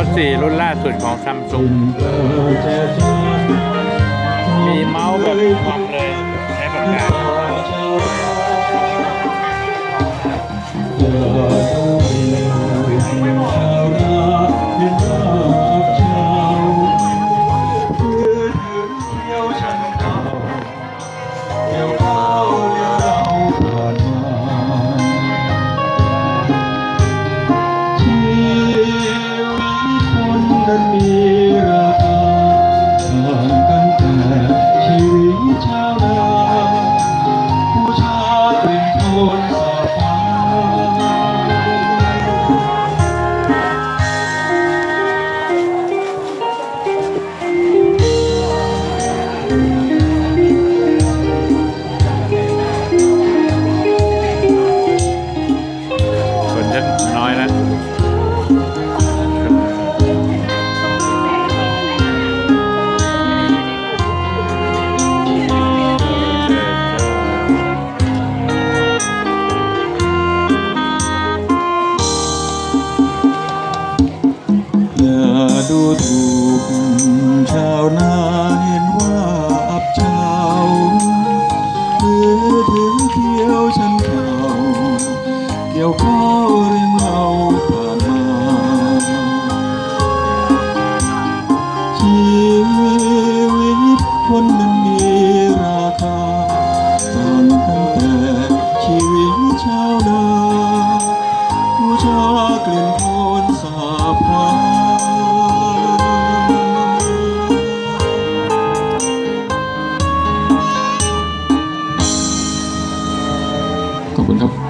อันนี้โน้ตสี่รุ่นล่าสุดของซัมซุงมีเมาส์แบบ ดูถูกชาวนาเห็นว่าอับเฉาถือถือเที่ยวฉันเขาเกี่ยวข้าวเรื่องเราผ่านมาชีวิตคน Của.